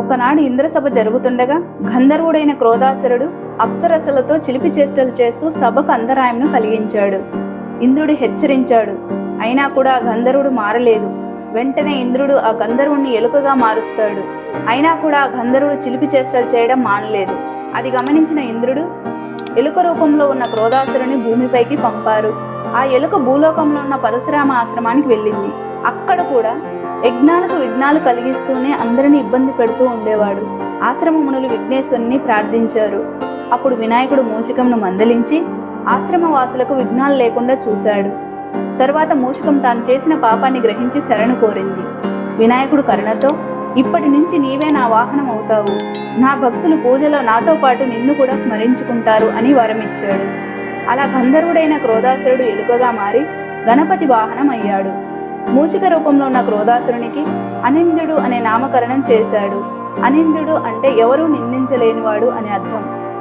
ఒకనాడు ఇంద్రసభ జరుగుతుండగా గంధర్వుడైన క్రోధాసురుడు అప్సరసలతో చిలిపి చేష్టలు చేస్తూ సభకు అంతరాయంను కలిగించాడు. ఇంద్రుడు హెచ్చరించాడు. అయినా కూడా ఆ గంధర్వుడు మారలేదు. వెంటనే ఇంద్రుడు ఆ గంధర్వుణ్ణి ఎలుకగా మారుస్తాడు. అయినా కూడా ఆ గంధర్వుడు చిలిపి చేష్టలు చేయడం మానలేదు. అది గమనించిన ఇంద్రుడు ఎలుక రూపంలో ఉన్న క్రోధాసురుని భూమిపైకి పంపారు. ఆ ఎలుక భూలోకంలో ఉన్న పరశురామ ఆశ్రమానికి వెళ్ళింది. అక్కడ కూడా యజ్ఞాలకు విఘ్నాలు కలిగిస్తూనే అందరిని ఇబ్బంది పెడుతూ ఉండేవాడు. ఆశ్రమమునులు విఘ్నేశ్వరుని ప్రార్థించారు. అప్పుడు వినాయకుడు మూషికంను మందలించి ఆశ్రమ వాసులకు విఘ్నాలు లేకుండా చూశాడు. తర్వాత మూషికం తాను చేసిన పాపాన్ని గ్రహించి శరణు కోరింది. వినాయకుడు కరుణతో ఇప్పటి నుంచి నీవే నా వాహనం అవుతావు. నా భక్తులు పూజలో నాతో పాటు నిన్ను కూడా స్మరించుకుంటారు అని వరమిచ్చాడు. అలా గంధర్వుడైన క్రోధాసురుడు ఎలుకగా మారి గణపతి వాహనం అయ్యాడు మూసిక రూపంలో ఉన్న క్రోధాసురునికి అనిందుడు అనే నామకరణం చేశాడు. అనిందుడు అంటే ఎవరూ నిందించలేనివాడు అని అర్థం.